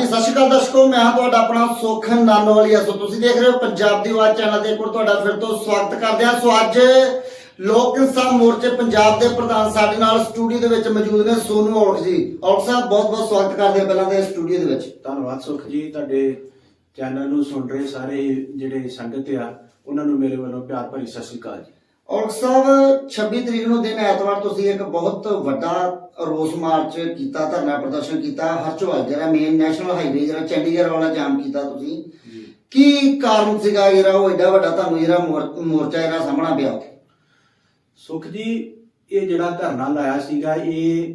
ਹਾਂਜੀ, ਸਤਿ ਸ਼੍ਰੀ ਅਕਾਲ ਦਰਸ਼ਕੋ, ਮੈਂ ਹਾਂ ਤੁਹਾਡਾ ਆਪਣਾ ਸੋਖਨ ਨਾਨੋਵਾਲੀਆ। ਸੋ ਤੁਸੀਂ ਦੇਖ ਰਹੇ ਹੋ ਪੰਜਾਬ ਦੀ ਆਵਾਜ਼ ਚੈਨਲ ਤੇ ਇੱਕ ਵਾਰ ਤੁਹਾਡਾ ਫਿਰ ਤੋਂ ਸਵਾਗਤ ਕਰਦੇ ਹਾਂ। ਸੋ ਅੱਜ ਲੋਕ ਇਨਸਾਨ ਮੋਰਚੇ ਪੰਜਾਬ ਦੇ ਪ੍ਰਧਾਨ ਸਾਡੇ ਨਾਲ ਸਟੂਡੀਓ ਦੇ ਵਿੱਚ ਮੌਜੂਦ ਨੇ, ਸੋਨੂ ਔਲਖ ਜੀ। ਔਲਖ ਸਾਹਿਬ, ਬਹੁਤ ਬਹੁਤ ਸਵਾਗਤ ਕਰਦੇ ਹਾਂ ਪਹਿਲਾਂ ਦੇ ਸਟੂਡੀਓ ਦੇ ਵਿੱਚ। ਧੰਨਵਾਦ ਸੁਖ ਜੀ, ਤੁਹਾਡੇ ਚੈਨਲ ਨੂੰ ਸੁਣ ਰਹੇ ਸਾਰੇ ਜਿਹੜੇ ਸੰਗਤ ਆ, ਉਹਨਾਂ ਨੂੰ ਮੇਰੇ ਵੱਲੋਂ ਪਿਆਰ ਭਰੀ ਸਤਿ ਸ੍ਰੀ ਅਕਾਲ ਜੀ। ਔਲਖ ਸਾਹਿਬ 26 ਤਰੀਕ ਨੂੰ ਦਿਨ ਐਤਵਾਰ ਤੁਸੀਂ ਇੱਕ ਬਹੁਤ ਵੱਡਾ ਰੋਸ ਮਾਰਚ ਕੀਤਾ ਧਰਨਾ ਪ੍ਰਦਰਸ਼ਨ ਕੀਤਾ ਹਰਚੋਲ ਜਿਹੜਾ ਮੇਨ ਨੈਸ਼ਨਲ ਹਾਈਵੇ ਜਿਹੜਾ ਚੰਡੀਗੜ੍ਹ ਵਾਲਾ ਜਾਮ ਕੀਤਾ ਤੁਸੀਂ। ਕੀ ਕਾਰਨ ਸੀਗਾ ਜਿਹੜਾ ਉਹ ਐਡਾ ਵੱਡਾ ਤੁਹਾਨੂੰ ਜਿਹੜਾ ਮੋਰ- ਮੋਰਚਾ ਜਿਹੜਾ ਸਾਹਮਣਾ ਪਿਆ ਸੁਖ ਜੀ ਇਹ ਜਿਹੜਾ ਧਰਨਾ ਲਾਇਆ ਸੀਗਾ ਇਹ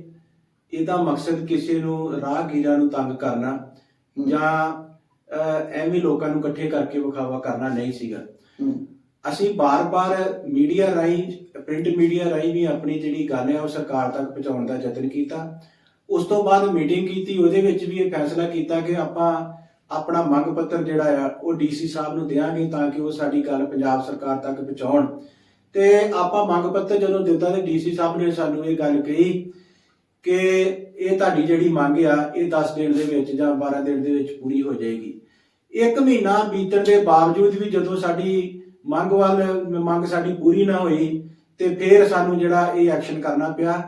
ਇਹਦਾ ਮਕਸਦ ਕਿਸੇ ਨੂੰ ਰਾਹਗੀਰਾਂ ਨੂੰ ਤੰਗ ਕਰਨਾ। ਜਾਂ ਐਵੇਂ ਲੋਕਾਂ ਨੂੰ ਇਕੱਠੇ ਕਰਕੇ ਵਿਖਾਵਾ ਕਰਨਾ ਨਹੀਂ ਸੀਗਾ। ਅਸੀਂ ਬਾਰ-ਬਾਰ ਮੀਡੀਆ ਰਾਹੀਂ, ਪ੍ਰਿੰਟ ਮੀਡੀਆ ਰਾਹੀਂ ਵੀ ਆਪਣੀ ਜਿਹੜੀ ਗੱਲ ਹੈ ਉਹ ਸਰਕਾਰ ਤੱਕ ਪਹੁੰਚਾਉਣ ਦਾ ਯਤਨ ਕੀਤਾ। ਉਸ ਤੋਂ ਬਾਅਦ ਮੀਟਿੰਗ ਕੀਤੀ, ਉਹਦੇ ਵਿੱਚ ਵੀ ਇਹ ਫੈਸਲਾ ਕੀਤਾ ਕਿ ਆਪਾਂ ਆਪਣਾ ਮੰਗ ਪੱਤਰ ਜਿਹੜਾ ਆ, ਉਹ ਡੀਸੀ ਸਾਹਿਬ ਨੂੰ ਦੇਵਾਂਗੇ ਤਾਂ ਕਿ ਉਹ ਸਾਡੀ ਗੱਲ ਪੰਜਾਬ ਸਰਕਾਰ ਤੱਕ ਪਹੁੰਚਾਉਣ। ਤੇ ਆਪਾਂ ਮੰਗ ਪੱਤਰ ਜਦੋਂ ਦਿੱਤਾ ਤੇ ਡੀਸੀ ਸਾਹਿਬ ਨੇ ਸਾਨੂੰ ਇਹ ਗੱਲ ਕਹੀ ਕਿ ਇਹ ਤੁਹਾਡੀ ਜਿਹੜੀ ਮੰਗ ਆ, ਇਹ 10 ਦਿਨ ਦੇ ਵਿੱਚ ਜਾਂ 12 ਦਿਨ ਦੇ ਵਿੱਚ ਪੂਰੀ ਹੋ ਜਾਏਗੀ। ਇੱਕ ਮਹੀਨਾ ਬੀਤਣ ਦੇ ਬਾਵਜੂਦ ਵੀ ਜਦੋਂ ਸਾਡੀ ਮੰਗ ਵੱਲ, ਮੰਗ ਸਾਡੀ ਪੂਰੀ ਨਾ ਹੋਈ ਤੇ ਫਿਰ ਸਾਨੂੰ ਜਿਹੜਾ ਇਹ ਐਕਸ਼ਨ ਕਰਨਾ ਪਿਆ।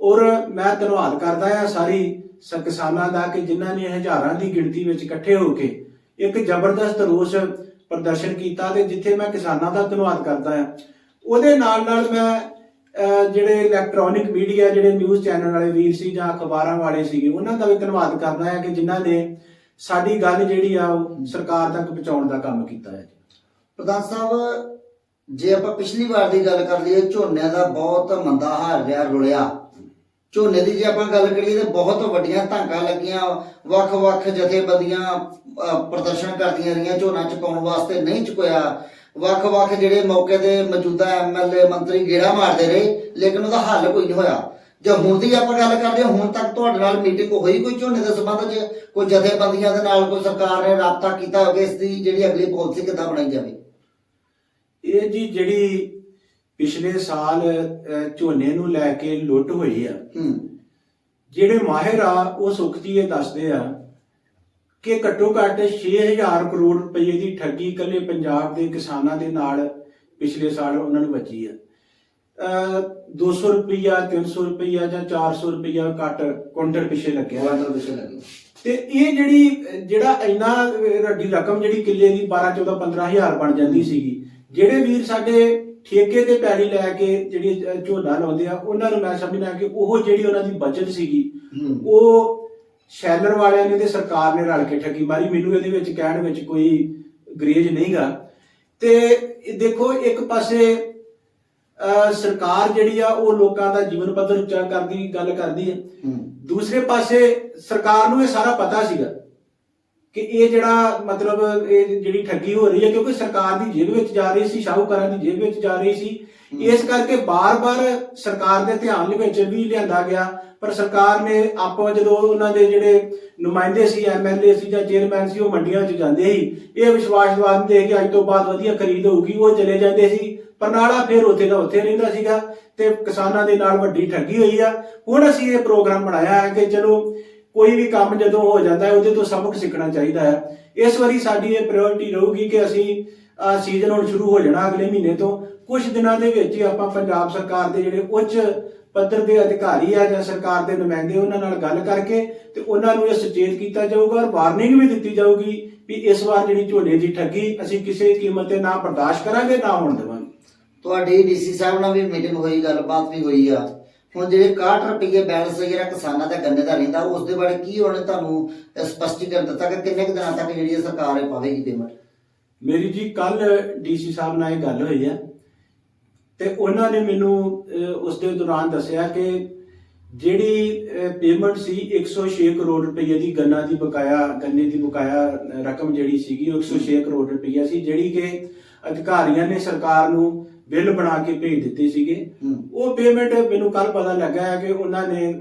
ਔਰ ਮੈਂ ਧੰਨਵਾਦ ਕਰਦਾ ਹਾਂ ਸਾਰੀ ਕਿਸਾਨਾਂ ਦਾ ਕਿ ਜਿਨ੍ਹਾਂ ਨੇ ਹਜ਼ਾਰਾਂ ਦੀ ਗਿਣਤੀ ਵਿੱਚ ਇਕੱਠੇ ਹੋ ਕੇ ਇੱਕ ਜ਼ਬਰਦਸਤ ਰੋਸ ਪ੍ਰਦਰਸ਼ਨ ਕੀਤਾ ਤੇ ਜਿੱਥੇ ਮੈਂ ਕਿਸਾਨਾਂ ਦਾ ਧੰਨਵਾਦ ਕਰਦਾ ਹਾਂ। ਉਹਦੇ ਨਾਲ ਨਾਲ ਮੈਂ ਜਿਹੜੇ ਇਲੈਕਟ੍ਰੋਨਿਕ ਮੀਡੀਆ ਜਿਹੜੇ ਨਿਊਜ਼ ਚੈਨਲ ਵਾਲੇ ਵੀਰ ਸੀ ਜਾਂ ਅਖਬਾਰਾਂ ਵਾਲੇ ਸੀਗੇ, ਉਹਨਾਂ ਦਾ ਵੀ ਧੰਨਵਾਦ ਕਰਦਾ ਹਾਂ ਕਿ ਜਿਨ੍ਹਾਂ ਨੇ ਸਾਡੀ ਗੱਲ ਜਿਹੜੀ ਆ ਉਹ ਸਰਕਾਰ ਤੱਕ ਪਹੁੰਚਾਉਣ ਦਾ ਕੰਮ ਕੀਤਾ ਹੈ। ਪ੍ਰਧਾਨ ਸਾਹਿਬ, ਜੇ ਆਪਾਂ ਪਿਛਲੀ ਵਾਰ ਦੀ ਗੱਲ ਕਰ ਲਈਏ ਝੋਨੇ ਦਾ ਬਹੁਤ ਮੰਦਾ ਹਾਲ ਰਿਹਾ, ਰੁਲਿਆ। ਝੋਨੇ ਦੀ ਜੇ ਆਪਾਂ ਗੱਲ ਕਰੀਏ, ਤਾਂ ਬਹੁਤ ਵੱਡੀਆਂ ਧਾਂਕਾਂ ਲੱਗੀਆਂ, ਵੱਖ-ਵੱਖ ਜਥੇਬੰਦੀਆਂ ਪ੍ਰਦਰਸ਼ਨ ਕਰਦੀਆਂ ਰਹੀਆਂ, ਝੋਨਾ ਚੁਕਾਉਣ ਵਾਸਤੇ ਨਹੀਂ ਚੁਕਾਇਆ ਵੱਖ-ਵੱਖ ਜਿਹੜੇ ਮੌਕੇ ਦੇ ਮੌਜੂਦਾ ਐਮਐਲਏ ਮੰਤਰੀ ਗੇੜਾ ਮਾਰਦੇ ਰਹੇ, ਲੇਕਿਨ ਉਹਦਾ ਹੱਲ ਕੋਈ ਨਹੀਂ ਹੋਇਆ। ਜੇ ਹੁਣ ਦੀ ਆਪਾਂ ਗੱਲ ਕਰਦੇ ਹਾਂ, ਹੁਣ ਤੱਕ ਤੁਹਾਡੇ ਨਾਲ ਮੀਟਿੰਗ ਹੋਈ ਕੋਈ ਝੋਨੇ ਦੇ ਸੰਬੰਧ 'ਚ? ਕੋਈ ਜਥੇਬੰਦੀਆਂ ਦੇ ਨਾਲ ਕੋਈ ਸਰਕਾਰ ਨੇ ਰਾਬਤਾ ਕੀਤਾ ਹੋਵੇ, ਇਸ ਦੀ ਜਿਹੜੀ ਅਗਲੀ ਪਾਲਿਸੀ ਕਿੱਦਾਂ ਬਣਾਈ ਜਾਵੇ? ਇਹ ਜੀ ਜਿਹੜੀ ਪਿਛਲੇ ਸਾਲ ਝੋਨੇ ਨੂੰ ਲੈ ਕੇ ਲੁੱਟ ਹੋਈ ਆ ਜਿਹੜੇ ਮਾਹਿਰ ਆ ਉਹ ਸੁਖ ਜੀ ਇਹ ਦੱਸਦੇ ਆ ਕਿ ਘੱਟੋ ਘੱਟ 6000 ਕਰੋੜ ਰੁਪਏ ਦੀ ਠੱਗੀ ਕੱਲੇ ਪੰਜਾਬ ਦੇ ਕਿਸਾਨਾਂ ਦੇ ਨਾਲ ਪਿਛਲੇ ਸਾਲ ਉਹਨਾਂ ਨੂੰ ਵੱਜੀ ਆ। ਅਹ 200 ਰੁਪਈਆ 300 ਰੁਪਈਆ ਜਾਂ 400 ਰੁਪਈਆ ਘੱਟ ਕੁਇੰਟਲ ਪਿਛੇ ਲੱਗਿਆ। ਕੁਆਂਟਲ ਵਿਸ਼ੇ ਲੱਗੇ ਤੇ ਇਹ ਜਿਹੜੀ ਜਿਹੜਾ ਇੰਨਾ ਵੱਡੀ ਰਕਮ ਜਿਹੜੀ ਕਿੱਲੇ ਦੀ 12 14 15000 ਬਣ ਜਾਂਦੀ ਸੀਗੀ ਜਿਹੜੇ ਵੀਰ ਸਾਡੇ ਠੇਕੇ ਤੇ ਪੈਲੀ ਲੈ ਕੇ ਜਿਹੜੀ ਝੋਨਾ ਲਾਉਂਦੇ ਆ ਉਹਨਾਂ ਨੂੰ ਮੈਂ ਸਮਝਦਾ ਕਿ ਉਹ ਜਿਹੜੀ ਉਹਨਾਂ ਦੀ ਬਚਤ ਸੀਗੀ ਉਹ ਸ਼ੈਲਰ ਵਾਲਿਆਂ ਨੇ ਤੇ ਸਰਕਾਰ ਨੇ ਰਲ ਕੇ ਠੱਗੀ ਮਾਰੀ। ਮੈਨੂੰ ਇਹਦੇ ਵਿੱਚ ਕਹਿਣ ਵਿੱਚ ਕੋਈ ਗਰੇਜ ਨਹੀਂਗਾ। ਤੇ ਦੇਖੋ ਇੱਕ ਪਾਸੇ ਸਰਕਾਰ ਜਿਹੜੀ ਆ ਉਹ ਲੋਕਾਂ ਦਾ ਜੀਵਨ ਪੱਧਰ ਉੱਚਾ ਕਰਦੀ ਗੱਲ ਕਰਦੀ ਹੂੰ। ਦੂਸਰੇ ਪਾਸੇ ਸਰਕਾਰ ਨੂੰ ਇਹ ਸਾਰਾ ਪਤਾ ਸੀਗਾ। ਕਿ ਇਹ ਜਿਹੜਾ ਮਤਲਬ ਇਹ ਜਿਹੜੀ ਠੱਗੀ ਹੋ ਰਹੀ ਹੈ ਕਿਉਂਕਿ ਸਰਕਾਰ ਦੀ ਜੇਬ ਵਿੱਚ ਜਾ ਰਹੀ ਸੀ ਸ਼ਾਹੂਕਾਰਾਂ ਦੀ ਜੇਬ ਵਿੱਚ ਜਾ ਰਹੀ ਸੀ ਇਸ ਕਰਕੇ ਬਾਰ-ਬਾਰ ਸਰਕਾਰ ਦੇ ਧਿਆਨ ਦੇ ਵਿੱਚ ਵੀ ਲਿਆਂਦਾ ਗਿਆ ਪਰ ਸਰਕਾਰ ਨੇ ਆਪੋ ਜਦੋਂ ਉਹਨਾਂ ਦੇ ਜਿਹੜੇ ਨੁਮਾਇੰਦੇ ਸੀ ਐਮਐਲਏ ਸੀ ਜਾਂ ਚੇਅਰਮੈਨ ਸੀ ਉਹ ਮੰਡੀਆਂ 'ਚ ਜਾਂਦੇ ਸੀ ਇਹ ਵਿਸ਼ਵਾਸ ਦਿਵਾਉਂਦੇ ਕਿ ਅੱਜ ਤੋਂ ਬਾਅਦ ਵਧੀਆ ਖਰੀਦ ਹੋਊਗੀ ਉਹ ਚਲੇ ਜਾਂਦੇ ਸੀ ਪਰਨਾਲਾ ਫਿਰ ਉੱਥੇ ਦਾ ਉੱਥੇ ਰਹਿੰਦਾ ਸੀਗਾ ਤੇ ਕਿਸਾਨਾਂ ਦੇ ਨਾਲ ਵੱਡੀ ਠੱਗੀ ਹੋਈ ਆ। ਹੁਣ ਅਸੀਂ ਇਹ ਪ੍ਰੋਗਰਾਮ ਬਣਾਇਆ ਹੈ ਕਿ ਚਲੋ ਕੋਈ ਵੀ ਕੰਮ ਜਦੋਂ ਹੋ ਜਾਂਦਾ ਹੈ, ਉਹਦੇ ਤੋਂ ਸਬਕ ਸਿੱਖਣਾ ਚਾਹੀਦਾ ਹੈ। ਇਸ ਵਾਰੀ ਸਾਡੀ ਇਹ ਪ੍ਰਾਇੋਰਟੀ ਰਹੂਗੀ ਕਿ ਅਸੀਂ ਸੀਜ਼ਨ ਹੁਣ ਸ਼ੁਰੂ ਹੋ ਜਾਣਾ ਅਗਲੇ ਮਹੀਨੇ ਤੋਂ। ਕੁਝ ਦਿਨਾਂ ਦੇ ਵਿੱਚ ਹੀ ਆਪਾਂ ਪੰਜਾਬ ਸਰਕਾਰ ਦੇ ਜਿਹੜੇ ਉੱਚ ਪੱਧਰ ਦੇ ਅਧਿਕਾਰੀ ਆ ਜਾਂ ਸਰਕਾਰ ਦੇ ਨੁਮਾਇੰਦੇ, ਉਹਨਾਂ ਨਾਲ ਗੱਲ ਕਰਕੇ ਤੇ ਉਹਨਾਂ ਨੂੰ ਇਹ ਸੁਚੇਤ ਕੀਤਾ ਜਾਊਗਾ ਔਰ ਵਾਰਨਿੰਗ ਵੀ ਦਿੱਤੀ ਜਾਊਗੀ ਵੀ ਇਸ ਵਾਰ ਜਿਹੜੀ ਝੋਨੇ ਦੀ ਠੱਗੀ ਅਸੀਂ ਕਿਸੇ ਕੀਮਤ ਤੇ ਨਾ ਬਰਦਾਸ਼ਤ ਕਰਾਂਗੇ, ਨਾ ਹੋਣ ਦੇਵਾਂਗੇ। ਤੁਹਾਡੀ ਡੀਸੀ ਸਾਹਿਬ ਨਾਲ ਵੀ ਮੀਟਿੰਗ ਹੋਈ, ਗੱਲਬਾਤ ਵੀ ਹੋਈ ਆ। ਹੁਣ ਜਿਹੜੇ 61 ਰੁਪਏ ਬੈਲੈਂਸ ਜਿਹੜਾ ਕਿਸਾਨਾਂ ਦਾ ਗੰਨੇ ਦਾ ਰਹਿੰਦਾ ਉਸ ਦੇ ਬਾਰੇ ਕੀ ਉਹਨੇ ਤੁਹਾਨੂੰ ਸਪਸ਼ਟੀਕਰਨ ਦਿੱਤਾ ਕਿ ਕਿੰਨੇ ਦਿਨਾਂ ਤੱਕ ਜਿਹੜੀ ਇਹ ਸਰਕਾਰ ਇਹ ਪਾਵੇਗੀ ਪੇਮੈਂਟ ਮੇਰੀ ਜੀ ਕੱਲ ਡੀਸੀ ਸਾਹਿਬ ਨਾਲ ਇਹ ਗੱਲ ਹੋਈ ਹੈ ਤੇ ਉਹਨਾਂ ਨੇ ਮੈਨੂੰ ਉਸ ਦੇ ਦੌਰਾਨ ਦੱਸਿਆ ਕਿ ਜਿਹੜੀ ਪੇਮੈਂਟ ਸੀ 106 ਕਰੋੜ ਰੁਪਏ ਦੀ ਗੰਨਾ ਦੀ ਬਕਾਇਆ, ਗੰਨੇ ਦੀ ਬਕਾਇਆ ਰਕਮ ਜਿਹੜੀ ਸੀਗੀ ਉਹ 106 ਕਰੋੜ ਰੁਪਏ ਸੀ, ਜਿਹੜੀ ਕਿ ਅਧਿਕਾਰੀਆਂ ਨੇ ਸਰਕਾਰ ਨੂੰ ਬਿੱਲ ਬਣਾ ਕੇ ਭੇਜ ਦਿੱਤੇ ਸੀਗੇ। ਉਹ ਪੇਮੈਂਟ ਮੈਨੂੰ ਕੱਲ ਪਤਾ ਲੱਗਾ ਹੈ ਕਿ ਉਹਨਾਂ ਨੇ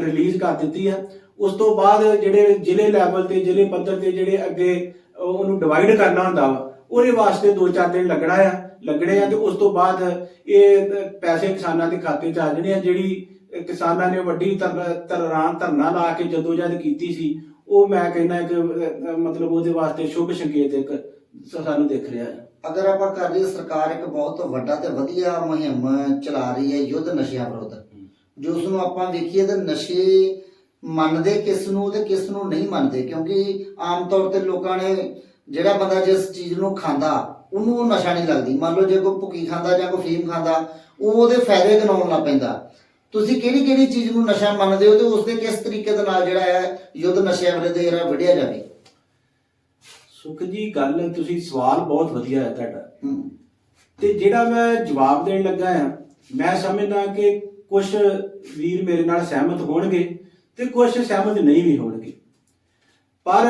ਰਿਲੀਜ਼ ਕਰ ਦਿੱਤੀ ਆ ਉਸ ਤੋਂ ਬਾਅਦ ਜਿਹੜੇ ਜ਼ਿਲ੍ਹੇ ਲੈਵਲ ਤੇ ਜ਼ਿਲ੍ਹੇ ਪੱਧਰ ਤੇ ਜਿਹੜੇ ਅੱਗੇ ਉਹ- ਉਹਨੂੰ ਡਿਵਾਈਡ ਕਰਨਾ ਹੁੰਦਾ ਵਾ ਉਹਦੇ ਵਾਸਤੇ 2-4 ਦਿਨ ਲੱਗਣਾ ਆ ਲੱਗਣੇ ਆ ਤੇ ਉਸ ਤੋਂ ਬਾਅਦ ਇਹ ਪੈਸੇ ਕਿਸਾਨਾਂ ਦੇ ਖਾਤੇ 'ਚ ਆ ਜਾਣੇ ਆ ਜਿਹੜੀ ਕਿਸਾਨਾਂ ਨੇ ਵੱਡੀ ਧਰ- ਧਰਨਾ ਲਾ ਕੇ ਜਦੋਜਹਿਦ ਕੀਤੀ ਸੀ ਉਹ ਮੈਂ ਕਹਿੰਦਾ ਕਿ ਮਤਲਬ ਉਹਦੇ ਵਾਸਤੇ ਸ਼ੁਭ ਸੰਕੇਤ ਇੱਕ ਸਾਨੂੰ ਦਿਖ ਰਿਹਾ ਹੈ। ਅਗਰ ਆਪਾਂ ਕਰ ਲਈਏ ਸਰਕਾਰ ਇੱਕ ਬਹੁਤ ਵੱਡਾ ਤੇ ਵਧੀਆ ਮੁਹਿੰਮ ਚਲਾ ਰਹੀ ਹੈ ਯੁੱਧ ਨਸ਼ਿਆਂ ਵਿਰੁੱਧ। ਜੋ ਉਸ ਨੂੰ ਆਪਾਂ ਵੇਖੀਏ ਤਾਂ ਨਸ਼ੇ ਮੰਨਦੇ ਕਿਸ ਨੂੰ ਤੇ ਕਿਸ ਨੂੰ ਨਹੀਂ ਮੰਨਦੇ ਕਿਉਂਕਿ ਆਮ ਤੌਰ ਤੇ ਲੋਕਾਂ ਨੇ ਜਿਹੜਾ ਬੰਦਾ ਜਿਸ ਚੀਜ਼ ਨੂੰ ਖਾਂਦਾ ਉਹਨੂੰ ਉਹ ਨਸ਼ਾ ਨਹੀਂ ਲੱਗਦੀ। ਮੰਨ ਲਓ ਜੇ ਕੋਈ ਭੁੱਕੀ ਖਾਂਦਾ ਜਾਂ ਕੋਈ ਫੀਮ ਖਾਂਦਾ ਉਹ ਉਹਦੇ ਫਾਇਦੇ ਗਿਣਾਉਣ ਲੱਗ ਪੈਂਦਾ। ਤੁਸੀਂ ਕਿਹੜੀ ਕਿਹੜੀ ਚੀਜ਼ ਨੂੰ ਨਸ਼ਾ ਮੰਨਦੇ ਹੋ ਤੇ ਉਸ ਦੇ ਕਿਸ ਤਰੀਕੇ ਦੇ ਨਾਲ ਜਿਹੜਾ ਹੈ ਯੁੱਧ ਨਸ਼ਿਆਂ ਵਿਰੁੱਧ ਜਿਹੜਾ ਵਿੜਿਆ ਜਾਵੇ? ਸੁਖ ਜੀ ਗੱਲ ਤੁਸੀਂ ਸਵਾਲ ਬਹੁਤ ਵਧੀਆ ਹੈ ਤੁਹਾਡਾ। ਹੂੰ। ਤੇ ਜਿਹੜਾ ਮੈਂ ਜਵਾਬ ਦੇਣ ਲੱਗਾ ਆ ਮੈਂ ਸਮਝਦਾ ਕਿ ਕੁਝ ਵੀਰ ਮੇਰੇ ਨਾਲ ਸਹਿਮਤ ਹੋਣਗੇ ਤੇ ਕੁਝ ਸਹਿਮਤ ਨਹੀਂ ਵੀ ਹੋਣਗੇ। ਪਰ